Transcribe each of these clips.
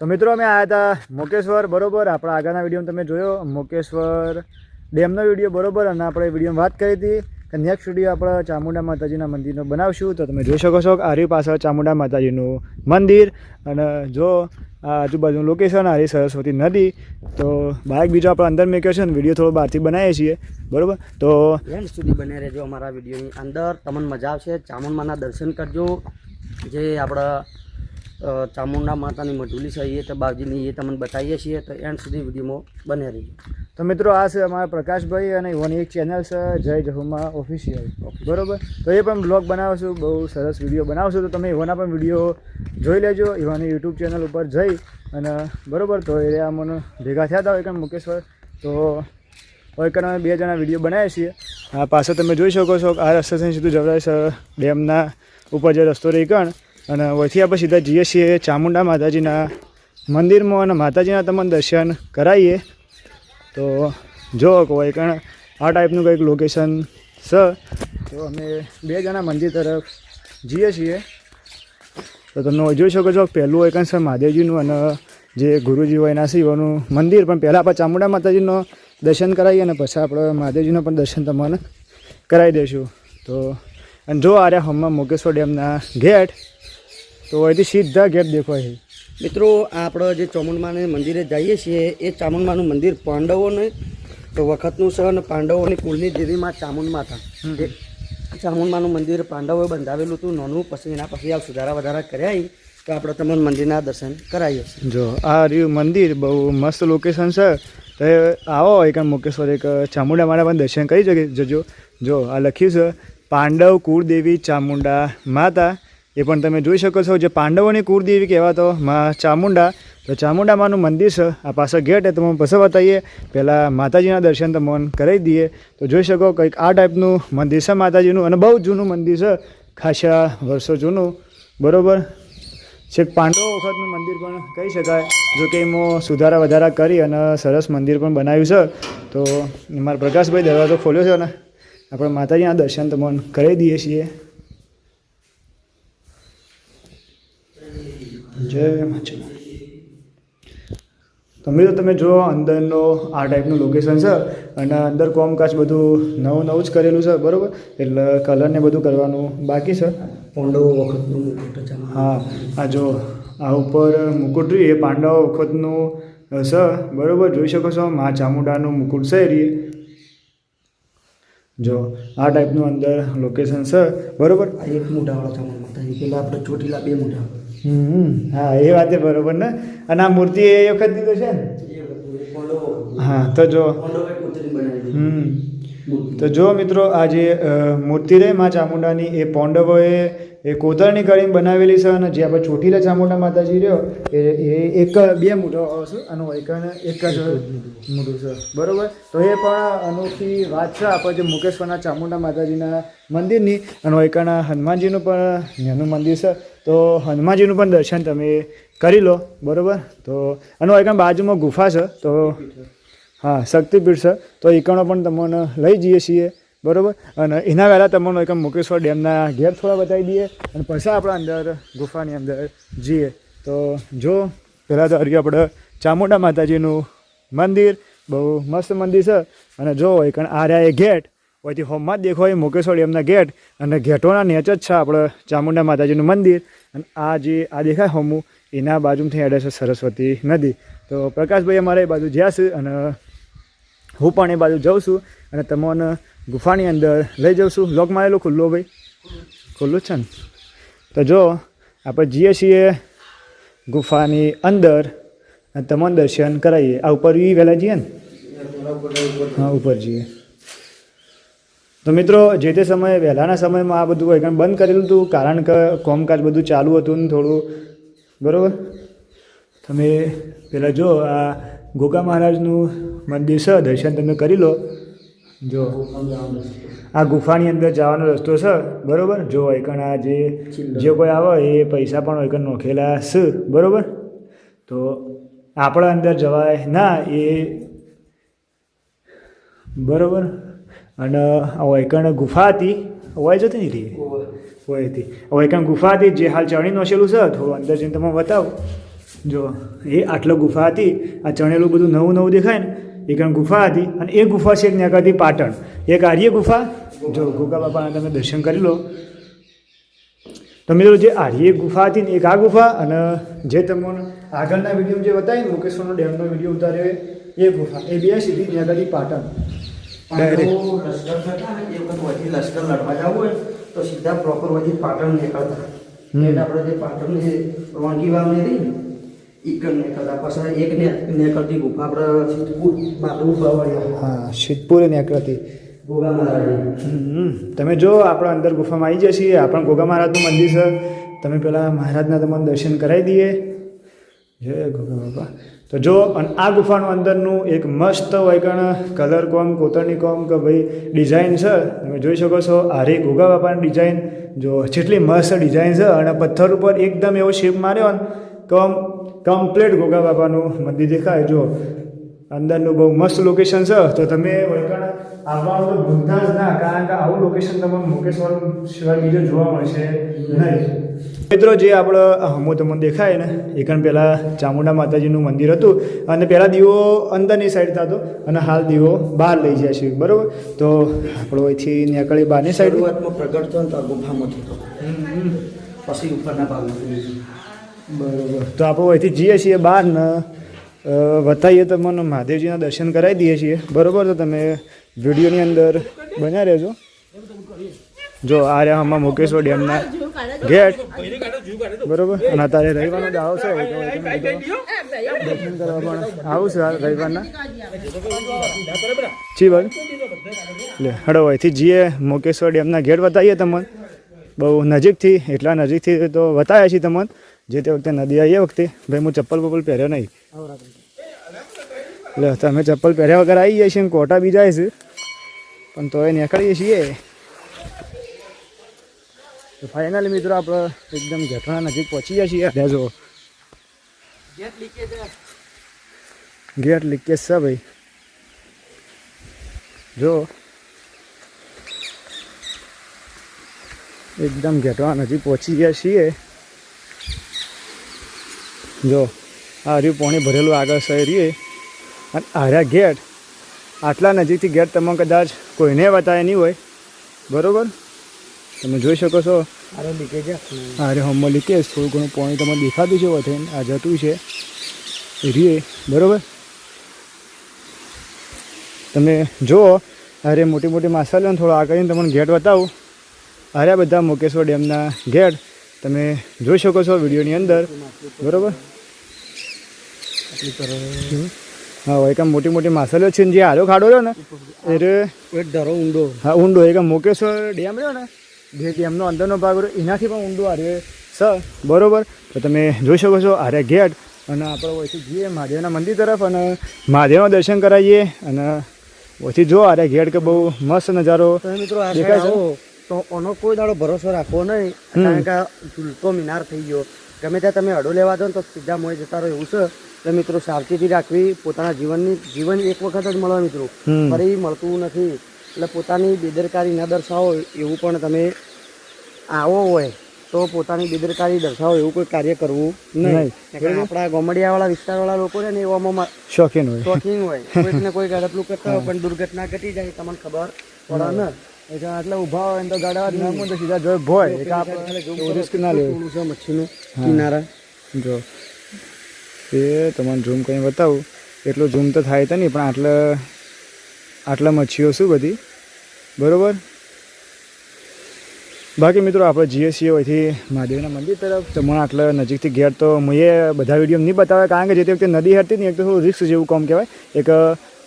તો મિત્રો, અમે આવ્યા હતા મુકેશ્વર, બરોબર? આપણા આગળના વિડીયોમાં તમે જોયો, મુકેશ્વર ડેમનો વીડિયો, બરોબર? અને આપણે વિડીયોમાં વાત કરી હતી કે નેક્સ્ટ વીડિયો આપણે ચામુંડા માતાજીના મંદિરનો બનાવશું. તો તમે જોઈ શકો છો કે આરી પાછળ ચામુંડા માતાજીનું મંદિર અને જો આ આજુબાજુનું લોકેશન આરી સરસ્વતી નદી, તો બાઇક બીજો આપણે અંદર મેક્યો છે વીડિયો થોડો બહારથી બનાવીએ છીએ, બરોબર? તો એન્ડ સુધી બને રહેજો અમારા વિડીયોની અંદર. તમને મજા આવશે. ચામુંડાના દર્શન કરજો. જે આપણા ચામુંડા માતાની મઢુલી છે એ તો બાજુની એ તમને બતાવીએ છીએ. તો એન્ડ સુધી વિડીયોમાં બને રહીએ તો મિત્રો આ છે અમારા પ્રકાશભાઈ અને એવાની એક ચેનલ છે જય જહુમા ઓફિશિયલ બરોબર? તો એ પણ બ્લોગ બનાવશું બહુ સરસ વીડિયો બનાવશું. તો તમે એવાના પણ વીડિયો જોઈ લેજો એવાની યુટ્યુબ ચેનલ ઉપર જઈ અને બરોબર તો એ અમને ભેગા થયા હતા હોય મુકેશ્વર. તો હોય અમે બે જણા વીડિયો બનાવીએ છીએ. આ પાછળ તમે જોઈ શકો છો આ રસ્તાથી સીધું જવરાય છે ડેમના ઉપર જે રસ્તો રહી કણ અને વહીથી આપણે સીધા જઈએ છીએ ચામુંડા માતાજીના મંદિરમાં અને માતાજીના તમને દર્શન કરાવીએ. તો જો કોઈ કારણ આ ટાઈપનું કંઈક લોકેશન છે તો અમે બે જણા મંદિર તરફ જઈએ છીએ. તો તમે જોઈ શકો છો, પહેલું એક છે મહાદેવજીનું અને જે ગુરુજી હોય એના શિવનું મંદિર. પણ પહેલાં આપણે ચામુંડા માતાજીનો દર્શન કરાવીએ અને પછી આપણે મહાદેવજીનો પણ દર્શન તમને કરાવી દઈશું. તો અને જો આર્યા હમણાં મોગેશ્વર ડેમના ગેટ તો અહીંથી સીધા ગેટ દેખાય છે. મિત્રો આપણે જે ચામુંડમાને મંદિરે જઈએ છીએ એ ચામુંડમાનું મંદિર પાંડવોને વખતનું છે અને પાંડવોની કુળની દેવીમાં ચામુંડ માતા ચામુંડમાનું મંદિર પાંડવોએ બંધાવેલું હતું નાનું પછી એના પછી આ સુધારા વધારા કર્યા તો આપણે તમને મંદિરના દર્શન કરાવીએ છીએ. જો આ રહ્યું મંદિર બહુ મસ્ત લોકેશન છે. તો આવો એક મુકેશ્વર એક ચામુંડા મારા પણ દર્શન કરી જજો. જો આ લખ્યું છે પાંડવ કુળદેવી ચામુંડા માતા એ પણ તમે જોઈ શકો છો. જે પાંડવોની કુળદેવી કહેવાતો મા ચામુંડા. તો ચામુંડા માનું મંદિર છે. આ પાછળ ગેટ એ તમે પછી બતાવીએ પહેલાં માતાજીના દર્શન તમને કરાવી દઈએ. તો જોઈ શકો કંઈક આ ટાઈપનું મંદિર છે માતાજીનું. અને બહુ જૂનું મંદિર છે. ખાસા વર્ષો જૂનું. બરાબર? છેક પાંડવો વખતનું મંદિર પણ કહી શકાય. જો કે એમાં સુધારા વધારા કરી અને સરસ મંદિર પણ બનાવ્યું છે. તો મારા પ્રકાશભાઈ દરવાજો ખોલ્યો છે ને આપણે માતાજીના દર્શન તમને કરી દઈએ છીએ. જય માતા તમે તો તમે જો અંદરનો આ ટાઈપનું લોકેશન છે અને અંદર કોમકાજ બધું નવું નવું જ કરેલું છે બરાબર? એટલે કલરને બધું કરવાનું બાકી છે. પાંડવો વખતનું મુકુટ હા આ જો આ ઉપર મુકુટ રહ્યું એ પાંડવ વખતનું છે બરોબર? જોઈ શકો છો મા ચામુંડાનું મુકુટ છે એ. જો આ ટાઈપનું અંદર લોકેશન છે બરોબર? આ એક મોઢાવાળા ચામુંડા પહેલાં આપણે ચોટીલા બે મોઢા હા એ વાતે બરોબર ને? અને આ મૂર્તિ એ વખત દીધો છે ને? હા તો જો હમ. તો જો મિત્રો આ જે મૂર્તિ રહે મા ચામુંડાની એ પોંડવોએ એ કોતરણી કરીને બનાવેલી છે અને જે આપણે ચોટીલા ચામુંડા માતાજી રહ્યો એ એ એક બે મૂઢો છે અને એક એક જ મૂઢું છે. બરોબર? તો એ પણ અનોખી વાત છે આપણે જે મુકેશ્વરના ચામુંડા માતાજીના મંદિરની અને વૈકણ હનુમાનજીનું પણ એનું મંદિર છે. તો હનુમાનજીનું પણ દર્શન તમે કરી લો, બરોબર? તો આનું એક બાજુમાં ગુફા છે, તો હા, શક્તિપીઠ છે, તો એકણો પણ તમને લઈ જઈએ છીએ, બરાબર? અને એના પહેલાં તમને એક મુકેશ્વર ડેમના ઘેર થોડા બતાવી દઈએ, અને પછી આપણે અંદર ગુફાની અંદર જઈએ. તો જો, પહેલાં તો હરી આપણે ચામુંડા માતાજીનું મંદિર, બહુ મસ્ત મંદિર છે, અને જો હોય આર્યા એ ગેટ હોયથી હોમમાં જ દેખો, એ મુકેશ્વર ડેમના ગેટ, અને ગેટોના નેચ જ છે આપણે ચામુંડા માતાજીનું મંદિર. અને આ જે આ દેખાય હોમું, એના બાજુથી એડે છે સરસ્વતી નદી. તો પ્રકાશભાઈ અમારે એ બાજુ જ્યાં અને હું પણ એ બાજુ જાઉં છું અને તમને ગુફાની અંદર લઈ જાઉં છું. લોક મારેલું ખુલ્લો ભાઈ? ખુલ્લું છે ને? તો જો, આપણે જઈએ છીએ ગુફાની અંદર અને તમને દર્શન કરાવીએ. આ ઉપર વહેલા જઈએ ને? હા, ઉપર જઈએ. તો મિત્રો, જે તે સમયે, વહેલાના સમયમાં આ બધું એકદમ બંધ કરેલું હતું, કારણ કે કોમકાજ બધું ચાલુ હતું ને થોડું. બરાબર? તમે પહેલાં જો, આ ગોગા મહારાજનું મંદિર છે, દર્શન તમે કરી લો. જો, આ ગુફાની અંદર જવાનો રસ્તો છે, બરાબર? જો, એકણ આ જે જે કોઈ આવે, એ પૈસા પણ એકણ નોખેલા છે, બરાબર? તો આપણા અંદર જવાય ના, એ, બરોબર? અને વૈકણ ગુફા હતી? હોય જતી નહીં રહી હોય હતી. વૈકણ ગુફા હતી જે હાલ ચણી નોશેલું છે થોડું અંદર જઈને તમે બતાવો. જો એ આટલો ગુફા હતી આ ચણેલું બધું નવું નવું દેખાય ને એ કણ ગુફા હતી અને એ ગુફા છે ત્યાં આગળથી પાટણ. એક આર્ય ગુફા? જો ગોગા બાપાના તમે દર્શન કરી લો. તો મિત્રો જે આર્ય ગુફા હતી ને એક આ ગુફા અને જે તમને આગળના વીડિયો જે બતાવી ને મુકેશ્વરનો ડેમનો વીડિયો ઉતાર્યો એ ગુફા એ બે સીધી ત્યાં પાટણ. ડાયરેક્ટ લશ્કર થતા ને એ વખત વધી લશ્કર લડવા જવું હોય તો સીધા પ્રોપર વધી પાટણ નીકળતા. એટલે આપણે જે પાટણની છે વાવની રહી ને ઈ કણ નીકળતા. પછી એક નીકળતી ગુફા આપણે સિદ્ધપુર બાબુ બાવળિયા. હા સિદ્ધપુર નેકળતી. ગોગા મહારાજ તમે જો આપણે અંદર ગુફામાં આવી જઈએ છીએ આપણા ગોગા મહારાજનું મંદિર છે તમે પેલા મહારાજના તમને દર્શન કરાવી દઈએ. જય ગોગા બાપા. તો જો, અને આ ગુફાનું અંદરનું એક મસ્ત વૈકણ કલર કોમ, કોતરણી કોમ કે ભાઈ ડિઝાઇન છે, તમે જોઈ શકો છો, આરી ગોગા બાપાની ડિઝાઇન જો જેટલી મસ્ત ડિઝાઇન છે, અને પથ્થર ઉપર એકદમ એવો શેપ માર્યો ને કમ કમ્પ્લીટ ગોગા બાપાનું મંદિર દેખાય. જો, અંદરનું બહુ મસ્ત લોકેશન છે, તો તમે વૈકણ આવવાનું તો ભૂલતા જ ના, કારણ કે આવું લોકેશન તમને મુકેશ્વર સિવાય બીજું જોવા મળશે નહીં. મિત્રો જે આપણે હમો તમને દેખાય ને એકણ પહેલાં ચામુંડા માતાજીનું મંદિર હતું અને પહેલાં દીવો અંદરની સાઈડ થતો અને હાલ દીવો બહાર લઈ જાય છે બરાબર? તો આપણો અહીંથી નીકળી બહારની સાઈડ પ્રગટ થયો તો ગુફામાં થતો પછી ઉપરના ભાગ બરોબર. તો આપણે અહીંથી જઈએ છીએ બહાર ને વતાવીએ મને મહાદેવજીના દર્શન કરાવી દઈએ છીએ. બરોબર? તો તમે વિડીયોની અંદર બન્યા રહેજો. જો આ રહ્યા આમાં મુકેશ્વર ડેમના. ગેટ. બરોબર. અને અત્યારે રવિવારનો દાવો છે દર્શન કરવા પણ આવું છે રવિવારના? જી ભાઈ. એટલે હડો અહીંથી જઈએ મુકેશ્વર ડેમના ગેટ બતાવીએ તમને. બહુ નજીકથી એટલા નજીકથી તો બતાવ્યા છીએ તમને. જે તે વખતે નદી આવી વખતે. ભાઈ હું ચપ્પલ બપ્પલ પહેર્યો નહીં. એટલે તમે ચપ્પલ પહેર્યા વગર આવી જઈએ છીએ કોટા બી જાય છે. પણ તોય નીકળીએ છીએ. તો ફાઇનલી મિત્રો આપણે એકદમ ઘેટણા નજીક પહોંચી ગયા છીએ. ત્યાં જો ગેટ લીકેજ ગેટ લીકેજ છે ભાઈ. જો એકદમ ઘેટવા નજીક પહોંચી ગયા છીએ. જો આ રહ્યું પાણી ભરેલું આગળ છે રીએ અને આર્યા ગેટ. આટલા નજીકથી ગેટ તમે કદાચ કોઈને બતાવ્યા નહીં હોય. બરોબર? તમે જોઈ શકો છો. અરે લીકેજ અરે હમણાં લીકેજ. થોડું ઘણું પાણી તમને દેખાતું છે વધે આ જતું છે. રીએ બરાબર? તમે જુઓ. અરે મોટી મોટી માછલીઓ થોડો આગળ તમને ગેટ બતાવું. અરે બધા મુકેશ્વર ડેમના ગેટ તમે જોઈ શકો છો વિડીયોની અંદર. બરાબર? હા એક આમ મોટી મોટી માછલીઓ છે ને જે આલો ખાડો રહ્યો ને. એ રે એક ધરો ઊંડો. હા ઊંડો. એક મુકેશ્વર ડેમ રહ્યો ને. જે ડેમનો અંદરનો ભાગ રહ્યો. એનાથી પણ ઊંડો આવે સર બરોબર? તો તમે જોઈ શકો છો આરે ગેટ. અને આપણે ઓછી જઈએ મહાદેવના મંદિર તરફ અને મહાદેવના દર્શન કરાવીએ. અને ઓછી જો આરે ગેટ કે બહુ મસ્ત નજારો મિત્રો દેખાય છે? તો આનો કોઈ દાડો ભરોસો રાખવો નહીં. કારણ કે ઝૂલતો મિનાર થઈ ગયો. ગમે ત્યાં તમે અડો લેવા દો ને તો સીધા મોય જતા રહો એવું છે. તો મિત્રો સાવચેતી રાખવી. પોતાના જીવનની જીવન એક વખત જ મળે મિત્રો. ફરી મળતું નથી. એટલે પોતાની બેદરકારી ન દર્શાવો એવું પણ તમે આવો હોય તો પોતાની બેદરકારી દર્શાવો એવું કોઈ કાર્ય કરવું નહીં. આપણા ગોમડિયાવાળા વિસ્તારવાળા લોકો છે ને એવામાં શોખીન હોય. શોખીન હોય. કોઈક ને કોઈક અડપલું કરતા હોય પણ દુર્ઘટના ઘટી જાય તમને ખબર પડે ને. એટલે ઊભા હોય તો ગાડા ન તો સીધા જોઈ ભોય. રિસ્ક ના લેવું. છે મચ્છીનું કિનારા. જો. એ તમને ઝૂમ કરીને બતાવું. એટલું ઝૂમ તો થાય તો નહીં પણ આટલા આટલા મચ્છીઓ શું બધી? બરોબર? બાકી મિત્રો, આપણે જઈએ છીએ અહીંથી મહાદેવના મંદિર તરફ, તો મને આટલા નજીકથી ઘેર તો મેં બધા વીડિયો નહીં બતાવે, કારણ કે જે તે વખતે નદી હતી ને એક તો થોડું રિક્સ જેવું કામ કહેવાય, એક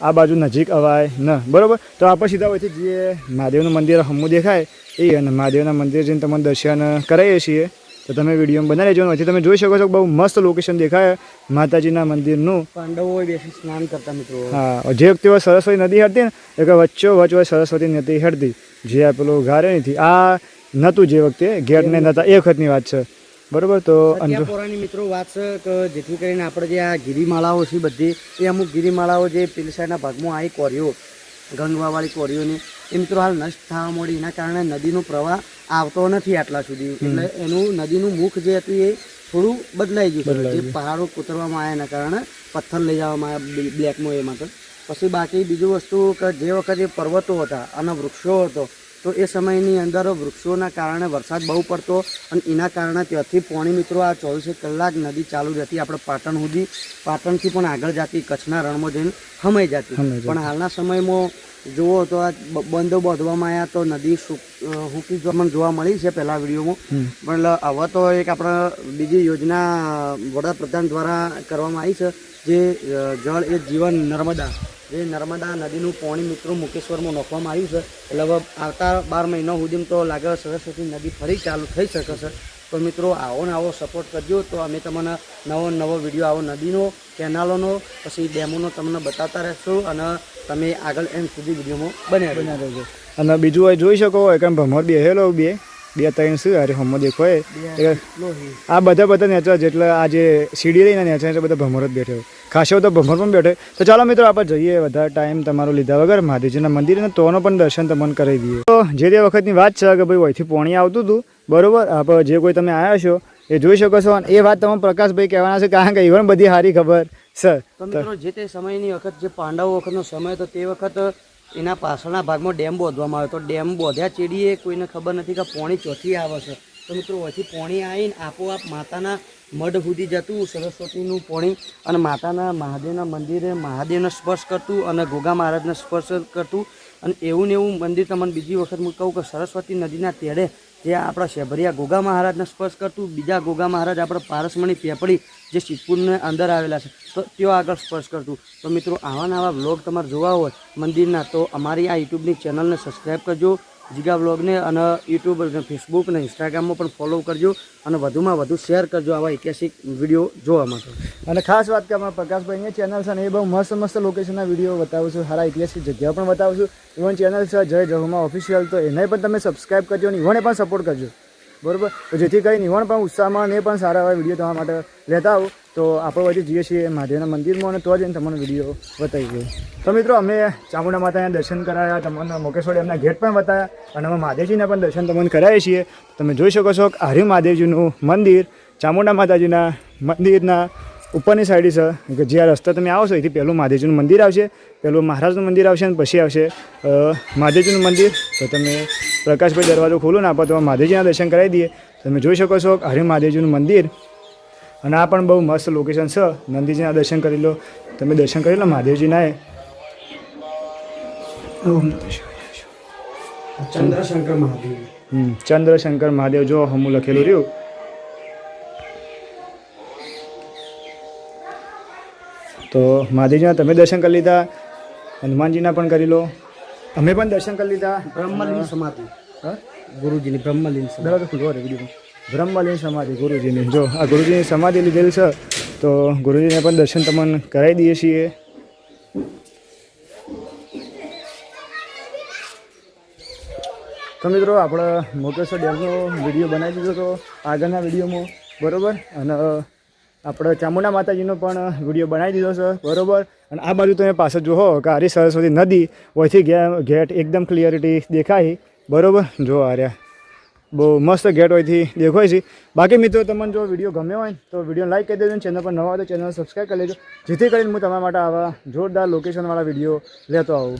આ બાજુ નજીક અવાય, ન, બરાબર? તો આપણે સીધા હોયથી જઈએ મહાદેવનું મંદિર હમું દેખાય, એ અને મહાદેવના મંદિર જઈને તમને દર્શન કરાવીએ છીએ. તો તમે વીડિયો બનાવી લેજો પછી તમે જોઈ શકો છો બહુ મસ્ત લોકેશન દેખાય માતાજીના મંદિરનું. પાંડવો બેસી સ્નાન કરતા મિત્રો. હા જે વખતે સરસ્વતી નદી હતી ને એક વચ્ચો વચ્ચો સરસ્વતી નદી હેડતી જે આ પેલું ગારે નથી આ નહોતું જે વખતે ગેટ ને નહોતા એ વખતની વાત છે. બરોબર તો અંજો મિત્રો વાત છે કે જેથી કરીને આપણે જે આ ગિરિમાળાઓ છે બધી એ અમુક ગિરિમાળાઓ જે પેલી સાઈડના ભાગમાં આવી કોરીઓ ગંગવાવાળી કોરીઓની એ મિત્રો હાલ નષ્ટ થવા મળી એના કારણે નદીનો પ્રવાહ આવતો નથી આટલા સુધી. એટલે એનું નદીનું મુખ જે હતું એ થોડું બદલાઈ ગયું છે. જે પહાડો કોતરવામાં આવ્યા એના કારણે પથ્થર લઈ જવામાં આવ્યા બ્લે- બ્લેકમાં એ માટે. પછી બાકી બીજું વસ્તુ કે જે વખતે પર્વતો હતા અને વૃક્ષો હતો તો એ સમયની અંદર વૃક્ષોના કારણે વરસાદ બહુ પડતો અને એના કારણે ત્યાંથી પોણી મિત્રો આ ચોવીસે કલાક નદી ચાલુ રહેતી. આપણે પાટણ સુધી પાટણથી પણ આગળ જતી કચ્છના રણમાં જઈને હમાઈ જતી. પણ હાલના સમયમાં જુઓ તો આ બંધો બાંધવામાં આવ્યા તો નદી જોવા મને જોવા મળી છે પહેલા વિડીયોમાં. પણ હવે તો એક આપણે બીજી યોજના વડાપ્રધાન દ્વારા કરવામાં આવી છે જે જળ એ જીવન નર્મદા જે નર્મદા નદીનું પાણી મિત્રો મુકેશ્વરમાં નાખવામાં આવ્યું છે. એટલે હવે આવતા બાર મહિના સુધી તો લાગે સરસ્વતી નદી ફરી ચાલુ થઈ શકે છે. તો મિત્રો આવો ને આવો સપોર્ટ કરજો. તો અમે તમને નવો નવો વીડિયો આવો નદીનો કેનાલોનો પછી ડેમોનો તમને બતાવતા રહેશું અને તમે આગળ એમ સુધી વિડીયોમાં બન્યા બન્યા રહેજો. અને બીજું હોય જોઈ શકો હોય કેમ ભમર બેહેલો બે બે ત્રણ શું અરે હમો દેખો આ બધા બધા નેચર જેટલા આ જે સીડી લઈને નેચર એટલે બધા ભમર જ બેઠો ખાસો તો ભમર પણ બેઠો. તો ચાલો મિત્રો આપણે જઈએ વધારે ટાઈમ તમારો લીધા વગર. મહાદેવજીના મંદિરે તોનો પણ દર્શન તમને કરાવી દઈએ. તો જે તે વખતની વાત છે કે ભાઈ અહીંથી પોણી આવતું હતું. બરોબર? આપણે જે કોઈ તમે આવ્યા છો, એ જોઈ શકો છો. એ વાત તમે પ્રકાશભાઈ કહેવાના છે, કારણ કે ઈવન બધી સારી ખબર. સર મિત્રો, જે તે સમયની વખત, જે પાંડવો વખતનો સમય હતો, તે વખત એના પાછળના ભાગમાં ડેમ બોધવામાં આવ્યો. તો ડેમ બોધ્યા ચેડીએ કોઈને ખબર નથી કે પોણી ચોથી આવે છે. તો મિત્રો અહીંથી પોણી આવીને આપોઆપ માતાના મઢ સુધી જતું, સરસ્વતીનું પોણી અને માતાના મહાદેવના મંદિરે મહાદેવને સ્પર્શ કરતું અને ગોગા મહારાજને સ્પર્શ કરતું. અને એવું ને એવું મંદિર તમને બીજી વખત હું કહું કે સરસ્વતી નદીના તેડે જે આપણા શેભરિયા ગોગા મહારાજને સ્પર્શ કરતું, બીજા ગોગા મહારાજ આપણા પારસમણી પેપડી જે સિદ્ધપુરને અંદર આવેલા છે, તો તેઓ આગળ સ્પર્શ કરતું. તો મિત્રો, આવા નવા બ્લોગ તમારે જોવા હોય મંદિરના, તો અમારી આ યુટ્યુબની ચેનલને સબસ્ક્રાઈબ કરજો. જીગા બ્લોગને અને યુટ્યુબ અને ફેસબુક અને ઇન્સ્ટાગ્રામમાં પણ ફોલો કરજો અને વધુમાં વધુ શેર કરજો આવા ઐતિહાસિક વીડિયો જોવા માટે. અને ખાસ વાત કે અમારા પ્રકાશભાઈની ચેનલ છે ને એ બહુ મસ્ત મસ્ત લોકેશનના વીડિયો બતાવું છું, સારા ઐતિહાસિક જગ્યા પણ બતાવું છું. ઇવન ચેનલ છે જય જહુમા ઓફિશિયલ તો એને પણ તમે સબસ્ક્રાઈબ કરજો અને ઇવને પણ સપોર્ટ કરજો. બરોબર? તો જેથી કરીને નિવાણ પણ ઉત્સાહમાં ને પણ સારા એવા વીડિયો તમારા માટે લેતા આવું. તો આપણે વચ્ચે જઈએ છીએ મહાદેવના મંદિરમાં અને તો જઈને તમને વીડિયો બતાવી દઈએ તો મિત્રો, અમે ચામુંડા માતાના દર્શન કરાયા, તમને મુકેશ્વર એમના ગેટ પણ બતાવ્યા અને અમે મહાદેવજીના પણ દર્શન તમને કરાવીએ છીએ. તમે જોઈ શકો છો કે હરિ મહાદેવજીનું મંદિર, ચામુંડા માતાજીના મંદિરના ઉપરની સાઈડ છે. કે જે આ રસ્તા તમે આવો છો એથી પહેલું મહાદેવજીનું મંદિર આવશે પહેલું મહારાજનું મંદિર આવશે અને પછી આવશે મહાદેવજીનું મંદિર. તો તમે પ્રકાશભાઈ દરવાજો ખોલો ને આપણે તો મહાદેવજીના દર્શન કરાવી દઈએ. તમે જોઈ શકો છો હરિ મહાદેવજીનું મંદિર. અને આ પણ બહુ મસ્ત લોકેશન છે. નંદીજીના દર્શન કરી લો. તમે દર્શન કરી લો મહાદેવજીના એ. ચંદ્રશંકર મહાદેવ. હમ, ચંદ્રશંકર મહાદેવ. જો હમું લખેલું રહ્યું. તો મહાદેવજીના તમે દર્શન કરી લીધા હનુમાનજીના પણ કરી લો. અમે પણ દર્શન કરી લીધા. બ્રહ્મલીન સમાધિ. હા? ગુરુજીની બ્રહ્મલીન સમાધિ. દરવાજો ખુલ્લો બ્રહ્મલીન સમાધિ ગુરુજીની. જો આ ગુરુજીની સમાધિ લીધેલ છે તો ગુરુજીને પણ દર્શન તમને કરાવી દઈએ છીએ. તો મિત્રો આપણે મોકેશ્વર ડેમનો વીડિયો બનાવી દીધો હતો આગળના વિડીયોમાં બરાબર? અને આપણે ચામુંડા માતાજીનો પણ વીડિયો બનાવી દીધો છે, બરોબર? અને આ બાજુ તમે પાછળ જુઓ કે આરી સરસ્વતી નદી ગે- ગેટ એકદમ ક્લિયરિટી દેખાય, બરોબર? જો આર્યા બહુ મસ્ત ગેટ હોયથી દેખાય છે. બાકી મિત્રો, તમને જો વીડિયો ગમ્યો હોય, તો વીડિયો લાઈક કરી દેજો ચેનલ પર નવા હોય તો ચેનલ સબસ્ક્રાઈબ કરી લેજો. જેથી કરીને હું તમારા માટે આવા જોરદાર લોકેશનવાળા વીડિયો લેતો આવું.